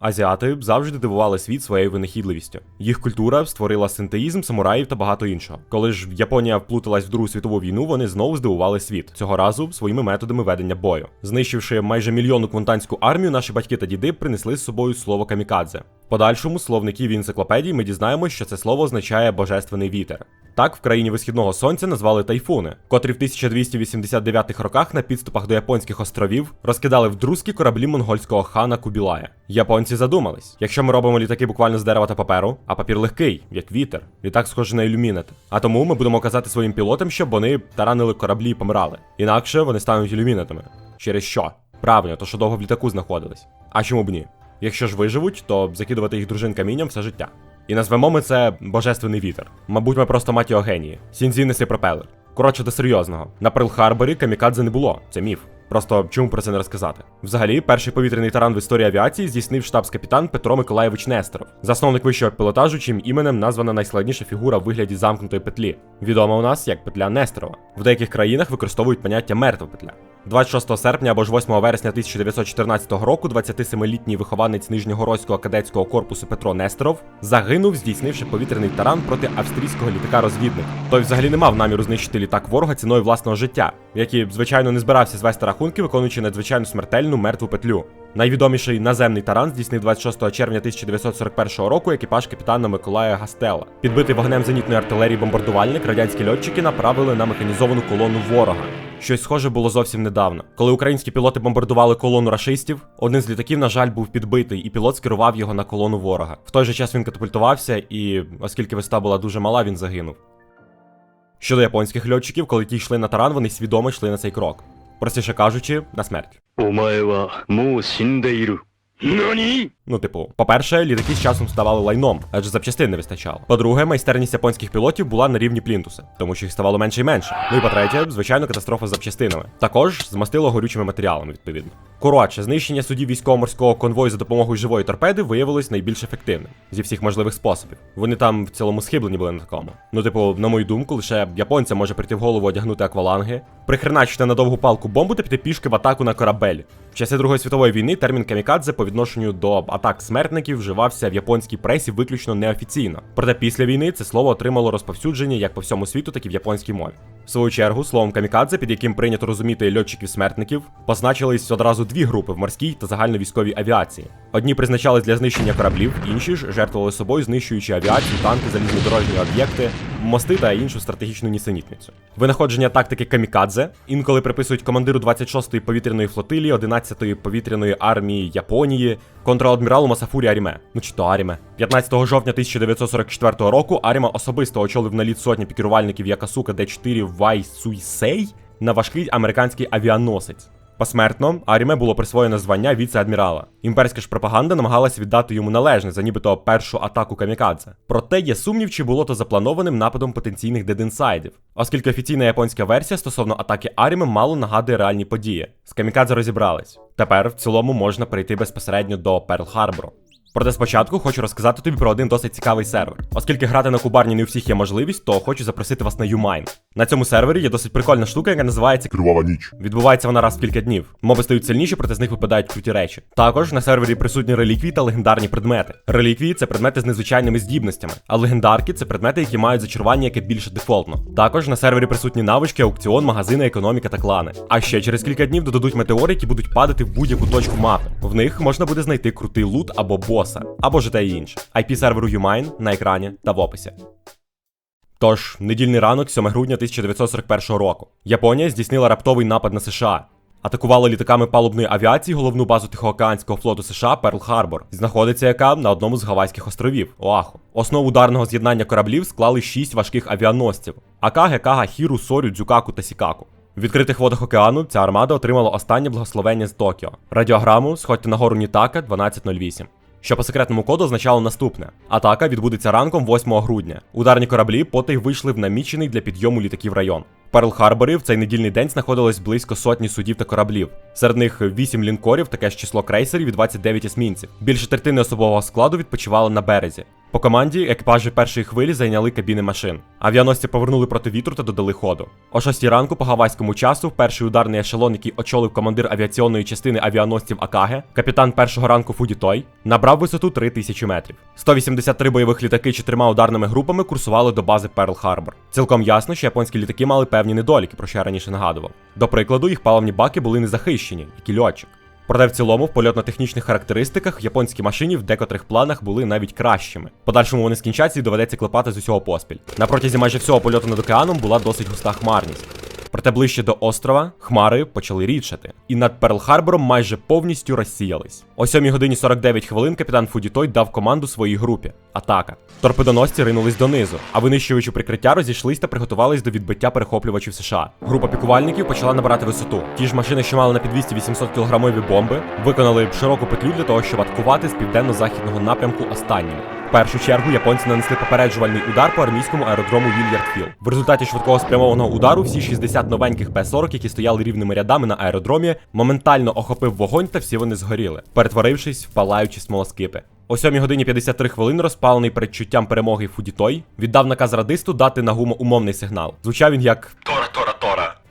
Азіати завжди дивували світ своєю винахідливістю. Їх культура створила синтеїзм, самураїв та багато іншого. Коли ж Японія вплуталась в Другу світову війну, вони знову здивували світ цього разу своїми методами ведення бою. Знищивши майже мільйонну квантанську армію, наші батьки та діди принесли з собою слово камікадзе. В подальшому словників і енциклопедій ми дізнаємося, що це слово означає божественний вітер. Так, в країні висхідного сонця назвали тайфуни, котрі в 1289 роках на підступах до японських островів розкидали вдрузки кораблі монгольського хана Кубілая. Японці задумались: якщо ми робимо літаки буквально з дерева та паперу, а папір легкий, як вітер, літак схожий на ілюмінат. А тому ми будемо казати своїм пілотам, щоб вони таранили кораблі і помирали. Інакше вони стануть ілюмінатами. Через що? Правильно, то що довго в літаку знаходились. А чому б ні? Якщо ж виживуть, то закидувати їх дружин камінням все життя. І назвемо ми це божественний вітер. Мабуть, ми просто маті генії. Сінзі неси пропелер. Коротше, до серйозного. На Перл-Харборі камікадзе не було, це міф. Просто чому про це не розказати? Взагалі, перший повітряний таран в історії авіації здійснив штабс-капітан Петро Миколаєвич Несторов, засновник вищого пілотажу, чим іменем названа найскладніша фігура в вигляді замкнутої петлі. Відома у нас як петля Несторова. В деяких країнах використовують поняття мертва петля. 26 серпня або ж 8 вересня 1914 року 27-літній вихованець Нижньогородського кадетського корпусу Петро Нестеров загинув, здійснивши повітряний таран проти австрійського літака розвідник. Той взагалі не мав наміру знищити літак ворога ціною власного життя, який, звичайно, не збирався звести рахунки, виконуючи надзвичайно смертельну мертву петлю. Найвідоміший наземний таран здійснив 26 червня 1941 року екіпаж капітана Миколая Гастела. Підбитий вогнем зенітної артилерії бомбардувальник радянські льотчики направили на механізовану колону ворога. Щось схоже було зовсім недавно. Коли українські пілоти бомбардували колону рашистів, один з літаків, на жаль, був підбитий, і пілот скерував його на колону ворога. В той же час він катапультувався, і оскільки висота була дуже мала, він загинув. Щодо японських льотчиків, коли ті йшли на таран, вони свідомо йшли на цей крок простіше кажучи, на смерть. Нані? Ну, типу, по-перше, літаки з часом ставали лайном, адже запчастин не вистачало. По-друге, майстерність японських пілотів була на рівні плінтуса, тому що їх ставало менше і менше. Ну і по третє, звичайно, катастрофа з запчастинами. Також змастило горючими матеріалами, відповідно. Коротше, знищення судів військово-морського конвою за допомогою живої торпеди виявилось найбільш ефективним зі всіх можливих способів. Вони там в цілому схиблені були на такому. Ну, типу, на мою думку, лише японця може прийти в голову одягнути акваланги, прихреначити на довгу палку бомбу та піти пішки в атаку на корабель. В часи Другої світової війни термін камікадзе по відношенню до атак смертників вживався в японській пресі виключно неофіційно. Проте після війни це слово отримало розповсюдження як по всьому світу, так і в японській мові. В свою чергу, словом камікадзе, під яким прийнято розуміти льотчиків-смертників, позначились одразу дві групи в морській та загальновійськовій авіації. Одні призначались для знищення кораблів, інші ж жертвували собою, знищуючи авіацію, танки, залізнодорожні об'єкти, мости та іншу стратегічну нісенітницю. Винаходження тактики камікадзе інколи приписують командиру 26-ї повітряної флотилії 11-ї повітряної армії Японії, контрадміралу Масафурі Аріме. Ну чи то Аріме. 15 жовтня 1944 року Аріма особисто очолив наліт сотні пікірувальників Якасука Д4 Вай Суйсей на важкий американський авіаносець. Посмертно Аріме було присвоєно звання віце-адмірала. Імперська ж пропаганда намагалась віддати йому належне за нібито першу атаку камікадзе. Проте є сумнів, чи було то запланованим нападом потенційних дединсайдів, оскільки офіційна японська версія стосовно атаки Аріме мало нагадує реальні події. З камікадзе розібрались. Тепер в цілому можна перейти безпосередньо до Перл-Харбору. Проте спочатку хочу розказати тобі про один досить цікавий сервер. Оскільки грати на кубарні не у всіх є можливість, то хочу запросити вас на Юмайн. На цьому сервері є досить прикольна штука, яка називається Кривава ніч. Відбувається вона раз в кілька днів. Моби стають сильніші, проте з них випадають круті речі. Також на сервері присутні реліквії та легендарні предмети. Реліквії це предмети з незвичайними здібностями, а легендарки це предмети, які мають зачарування, яке більше дефолтно. Також на сервері присутні навички, аукціон, магазини, економіка та клани. А ще через кілька днів додадуть метеори, які будуть падати в будь-яку точку мапи. В них можна буде знайти крутий лут або боса, або ж те інше. IP серверу Юмайн на екрані та в описі. Тож, недільний ранок, 7 грудня 1941 року. Японія здійснила раптовий напад на США. Атакувала літаками палубної авіації головну базу Тихоокеанського флоту США Перл-Харбор, знаходиться яка на одному з Гавайських островів Оаху. Основу ударного з'єднання кораблів склали шість важких авіаносців: Ака, Гекага, Хіру, Сорю, Дзюкаку та Сікаку. В відкритих водах океану ця армада отримала останнє благословення з Токіо. Радіограму сходьте на гору Нітака 1208. Що по секретному коду означало наступне: атака відбудеться ранком 8 грудня. Ударні кораблі потай вийшли в намічений для підйому літаків район. В Перл-Харборі в цей недільний день знаходилось близько сотні судів та кораблів. Серед них 8 лінкорів, таке ж число крейсерів і 29 есмінців. Більше третини особового складу відпочивали на березі. По команді екіпажі першої хвилі зайняли кабіни машин. Авіаносці повернули проти вітру та додали ходу. О 6 ранку по гавайському часу перший ударний ешелон, який очолив командир авіаційної частини авіаносців Акаге, капітан першого ранку Фуді Той, набрав висоту 3000 метрів. 183 бойових літаки чотирма ударними групами курсували до бази Перл Харбор. Цілком ясно, що японські літаки мали певні недоліки, про що я раніше нагадував. До прикладу, їх паливні баки були незахищені, як і льотчик. Проте в цілому, в польотно-технічних характеристиках японські машині в декотрих планах були навіть кращими. Подальшому вони скінчаться і доведеться клепати з усього поспіль. На протязі майже всього польоту над океаном була досить густа хмарність. Проте ближче до острова хмари почали рідшати, і над Перл-Харбором майже повністю розсіялись. О 7 годині 49 хвилин капітан Фудітой дав команду своїй групі атака. Торпедоносці ринулись донизу, а винищувачі прикриття розійшлись та приготувались до відбиття перехоплювачів США. Група пікувальників почала набирати висоту. Ті ж машини, що мали на підвісті 800 кілограмові бомби, виконали широку петлю для того, щоб атакувати з південно-західного напрямку останніми. Першу чергу японці нанесли попереджувальний удар по армійському аеродрому Вільярдфіл. В результаті швидкого спрямованого удару всі 60 новеньких П-40, які стояли рівними рядами на аеродромі, моментально охопив вогонь та всі вони згоріли, перетворившись в палаючі смолоскипи. О 7 годині 53 хвилини розпалений передчуттям перемоги Фудітой віддав наказ радисту дати на гумо умовний сигнал. Звучав він як.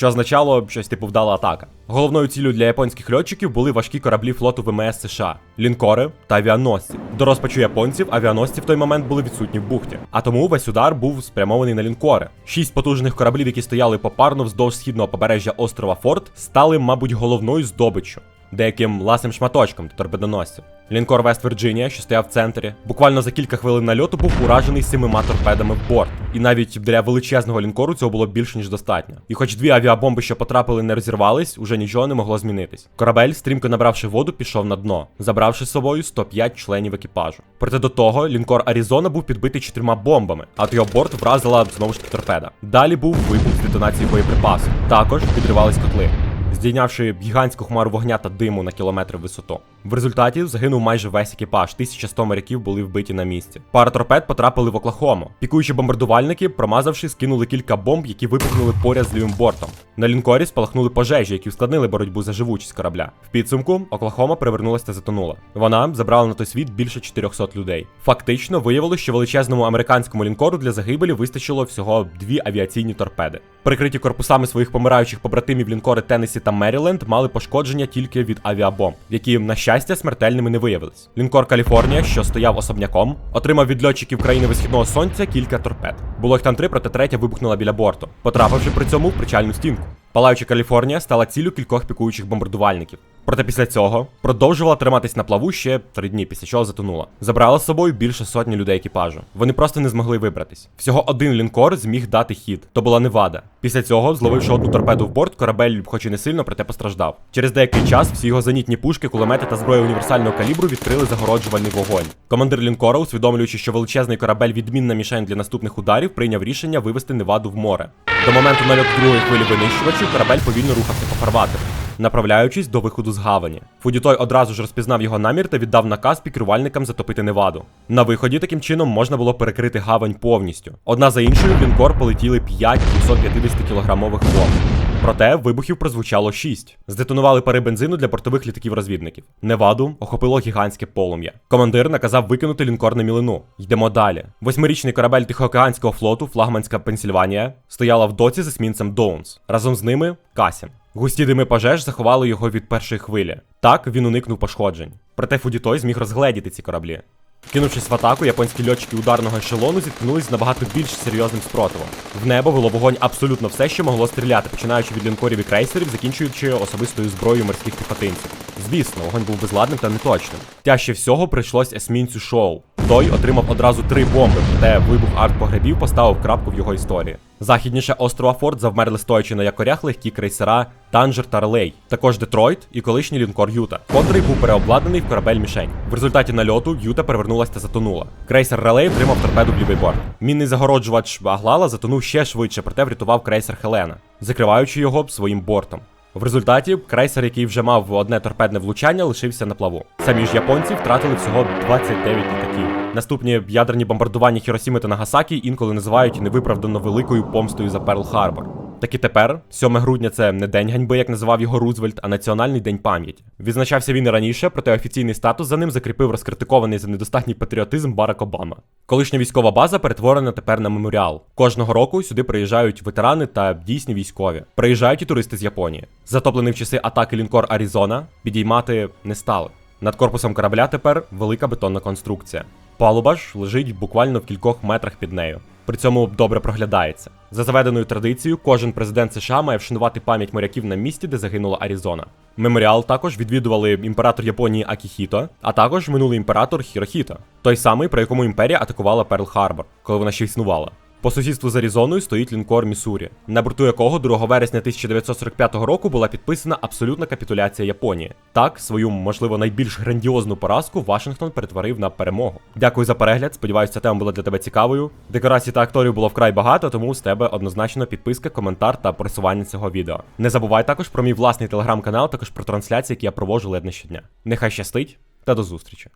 Що означало щось типу вдала атака. Головною ціллю для японських льотчиків були важкі кораблі флоту ВМС США, лінкори та авіаносці. До розпачу японців авіаносці в той момент були відсутні в бухті, а тому весь удар був спрямований на лінкори. Шість потужних кораблів, які стояли попарно вздовж східного побережжя острова Форт, стали, мабуть, головною здобиччю. Деяким ласним шматочком до торпедоносців. Лінкор Вест Вірджинія, що стояв в центрі, буквально за кілька хвилин нальоту був уражений семима торпедами в борт. І навіть для величезного лінкору цього було більше ніж достатньо. І хоч дві авіабомби, що потрапили, не розірвались, уже нічого не могло змінитись. Корабель, стрімко набравши воду, пішов на дно, забравши з собою 105 членів екіпажу. Проте до того лінкор Аризона був підбитий чотирма бомбами, а от його борт вразила знову ж таки торпеда. Далі був вибух з детонації боєприпасу. Також підривались котли здійнявши гігантську хмару вогня та диму на кілометр в висоту. В результаті загинув майже весь екіпаж, 1100 моряків були вбиті на місці. Пара торпед потрапили в Оклахому. Пікуючі бомбардувальники, промазавши, скинули кілька бомб, які випухнули поряд з лівим бортом. На лінкорі спалахнули пожежі, які ускладнили боротьбу за живучість корабля. В підсумку Оклахома перевернулася та затонула. Вона забрала на той світ більше 400 людей. Фактично виявилося, що величезному американському лінкору для загибелі вистачило всього дві авіаційні торпеди. Прикриті корпусами своїх помираючих побратимів лінкори Теннесі та Меріленд мали пошкодження тільки від авіабомб, які, на щастя, смертельними не виявились. Лінкор Каліфорнія, що стояв особняком, отримав від льотчиків країни висхідного сонця кілька торпед. Було їх там три, проте третя вибухнула біля борту, потрапивши при цьому в причальну стінку. Палаюча Каліфорнія стала ціллю кількох пікуючих бомбардувальників. Проте після цього продовжувала триматись на плаву ще три дні, після чого затонула. Забрала з собою більше сотні людей екіпажу. Вони просто не змогли вибратись. Всього один лінкор зміг дати хід. То була Невада. Після цього, зловивши одну торпеду в борт, корабель, хоч і не сильно, проте постраждав. Через деякий час всі його зенітні пушки, кулемети та зброя універсального калібру відкрили загороджувальний вогонь. Командир лінкора, усвідомлюючи, що величезний корабель відмінна мішень для наступних ударів, прийняв рішення вивести Неваду в море. До моменту нальоту другої хвилі винищувачів корабель повільно рухався по фарватеру направляючись до виходу з гавані. Фудітой одразу ж розпізнав його намір та віддав наказ пікрувальникам затопити Неваду. На виході таким чином можна було перекрити гавань повністю. Одна за іншою в лінкор полетіли 5 250 кілограмових бомб. Проте вибухів прозвучало 6. Здетонували пари бензину для бортових літаків-розвідників. Неваду охопило гігантське полум'я. Командир наказав викинути лінкор на мілину. Йдемо далі. Восьмирічний корабель Тихоокеанського флоту, флагманська Пенсільванія, стояла в доці з есмінцем Доунс. Разом з ними Касін. Густі дими пожеж заховали його від першої хвилі. Так він уникнув пошкоджень. Проте Фудітой зміг розгледіти ці кораблі. Кинувшись в атаку, японські льотчики ударного ешелону зіткнулись з набагато більш серйозним спротивом. В небо вело вогонь абсолютно все, що могло стріляти, починаючи від лінкорів і крейсерів, закінчуючи особистою зброєю морських піхотинців. Звісно, вогонь був безладним та неточним. Тяжче всього прийшлось есмінцю шоу. Той отримав одразу три бомби, проте вибух артпогребів поставив крапку в його історії. Західніше острова Форт завмерли стоячи на якорях легкі крейсера Танжер та Релей, також Детройт і колишній лінкор Юта, котрий був переобладнаний в корабель мішень. В результаті нальоту Юта перевернулася та затонула. Крейсер Релей отримав торпеду в лівий борт. Мінний загороджувач Аглала затонув ще швидше, проте врятував крейсер Хелена, закриваючи його своїм бортом. В результаті крейсер, який вже мав одне торпедне влучання, лишився на плаву. Самі ж японці втратили всього 29 літаків. Наступні ядерні бомбардування Хіросіми та Нагасакі інколи називають невиправдано великою помстою за Перл Харбор. Так і тепер, 7 грудня це не день ганьби, як називав його Рузвельт, а національний день пам'яті. Відзначався він і раніше, проте офіційний статус за ним закріпив розкритикований за недостатній патріотизм Барак Обама. Колишня військова база перетворена тепер на меморіал. Кожного року сюди приїжджають ветерани та дійсні військові. Приїжджають і туристи з Японії. Затоплений в часи атаки лінкор Аризона підіймати не стали. Над корпусом корабля тепер велика бетонна конструкція. Палуба ж лежить буквально в кількох метрах під нею. При цьому добре проглядається. За заведеною традицією, кожен президент США має вшанувати пам'ять моряків на місці, де загинула Аризона. Меморіал також відвідували імператор Японії Акіхіто, а також минулий імператор Хірохіто, той самий, про якому імперія атакувала Перл Харбор, коли вона ще існувала. По сусідству з Аризоною стоїть лінкор Міссурі, на борту якого 2 вересня 1945 року була підписана абсолютна капітуляція Японії. Так, свою, можливо, найбільш грандіозну поразку Вашингтон перетворив на перемогу. Дякую за перегляд. Сподіваюся, ця тема була для тебе цікавою. Декорацій та акторів було вкрай багато, тому з тебе однозначно підписка, коментар та просування цього відео. Не забувай також про мій власний телеграм-канал, також про трансляції, які я проводжу ледь не щодня. Нехай щастить та до зустрічі!